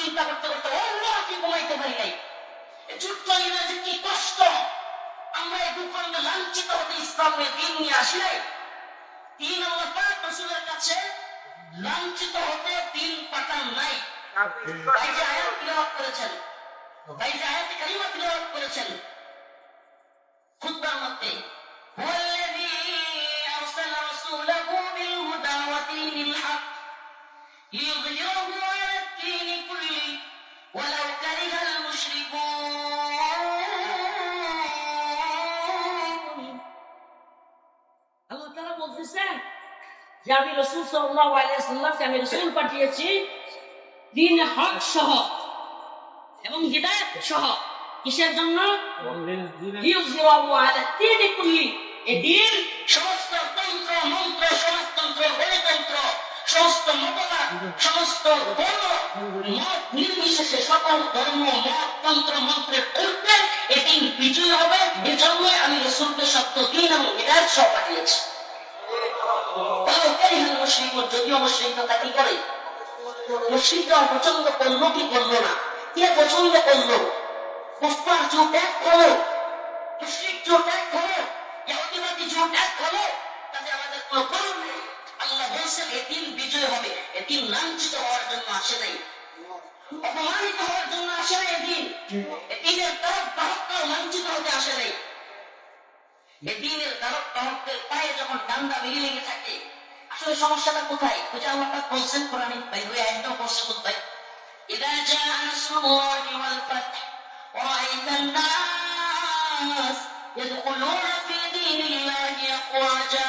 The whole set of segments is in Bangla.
চিন্তা করতে করতে অন্য রাতে ঘুমাইতে পারি নাই এই যুদ্ধ নিয়ে যে কি কষ্ট আমরা এই ভূখণ্ডে লাঞ্ছিত হতে ইসলামের দিন নিয়ে আসি নাই তিন আল্লাহ পাক রসুলের কাছে লাঞ্ছিত হতে তিন পাঠান নাই ভাই যে আয়াত তিলাওয়াত করেছেন ভাই যে আয়াত কালিমা তিলাওয়াত করেছেন খুতবার মধ্যে هو الذي أرسل رسوله بالهدى ودين الحق ليظهره যে আমি রসুল সাল্লাল্লাহু আলাইহি আমি রসুল পাঠিয়েছি দিন হক সহ এবং হিদায়াত সহ। কিসের জন্য? সকল ধর্ম, মত, তন্ত্র মন্ত্রের এটি বিজয় হবে। এজন্য আমি রসুলকে সত্য দিন এবং হৃদায়ত সহ পাঠিয়েছি। তাহলে মুসলিম যদিও মুসলিম তাকে করে মুসলিমরা পছন্দ করল কি করল না? কে পছন্দ করল কুফার জোট এক হলো মুসলিম জোট এক হলো ইহুদিবাদী জোট লাঞ্ছিত হওয়ার আসে নাই। এদিনের তরফ বাহক যখন ডান্ডা বেরিয়ে লেগে থাকে আসলে সমস্যাটা কোথায় ওই যে আল্লাহ পাক বলছেন কোরআনে ভাই ওই একদম বলছে কোথায় إذا جاء نصر الله والفتح ورأيت الناس يدخلون في دين الله أفواجا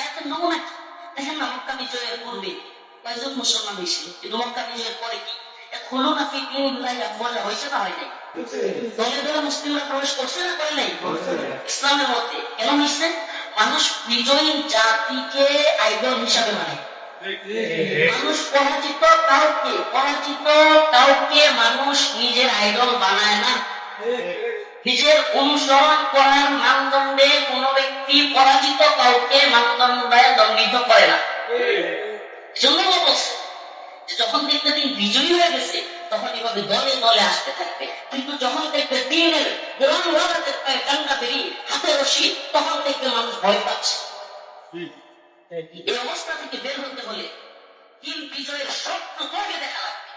এত নমুনা কি? দেখেন না মক্কা বিজয়ের পূর্বে কয়েকজন মুসলমান হয়েছিল কিন্তু মক্কা বিজয়ের পরে কি না ফি দিন আফওয়াজা হয়েছে না হয় নাই? দলে দলে মুসলিমরা প্রবেশ করছে না করে নাই? ইসলামের মধ্যে। কেন হয়েছে? মানুষ বিজয়ী জাতিকে আইডল হিসাবে মানে। মানুষ পরাজিত কাউকে পরাজিত কাউকে মানুষ নিজের আইডল বানায় না। নিজের অনুসরণ করার মানদণ্ডে কোন ব্যক্তি পরাজিত কাউকে মানদণ্ডে দণ্ডিত করে না। যখন দেখবে দিন বিজয়ী হয়ে গেছে তখন এভাবে দলে দলে আসতে থাকবে। কিন্তু যখন দেখবে দিনের গোলাম ওয়ালাদের পায়ে ডান্ডা বেরিয়ে হাতে রশি তখন দেখবে মানুষ ভয় পাচ্ছে। এই অবস্থা থেকে বের হতে হলে তিন বিজয়ের স্বপ্ন তোমাকে দেখা লাগবে।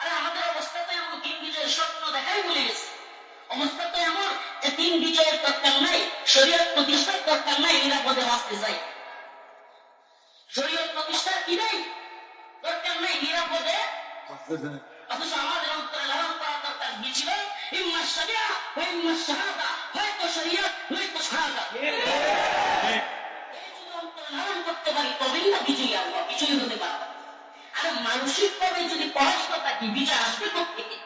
আরে আমাদের অবস্থা তো এমন তিন বিজয়ের স্বপ্ন দেখাই ভুলে গেছে। অবস্থা তো এমন যে তিন বিজয়ের দরকার নাই শরীয়ত প্রতিষ্ঠার দরকার নাই নিরাপদে বাঁচতে চাই। শরীয়ত প্রতিষ্ঠার কি নাই? নাই নিরাপদে অথচ আমাদের অন্তরে লালন করা দরকার কি ছিল? ইম্মা শরিয়া ও ইম্মা শাহাদা। হয়তো শরিয়ত নয়তো শাহাদা। লালন করতে পারি তবেই না বিজয়ী আমরা বিজয়ী হতে পারব। আরে মানসিক ভাবে যদি পড়াশোনা থাকি বিজয় আসবে কোথেকে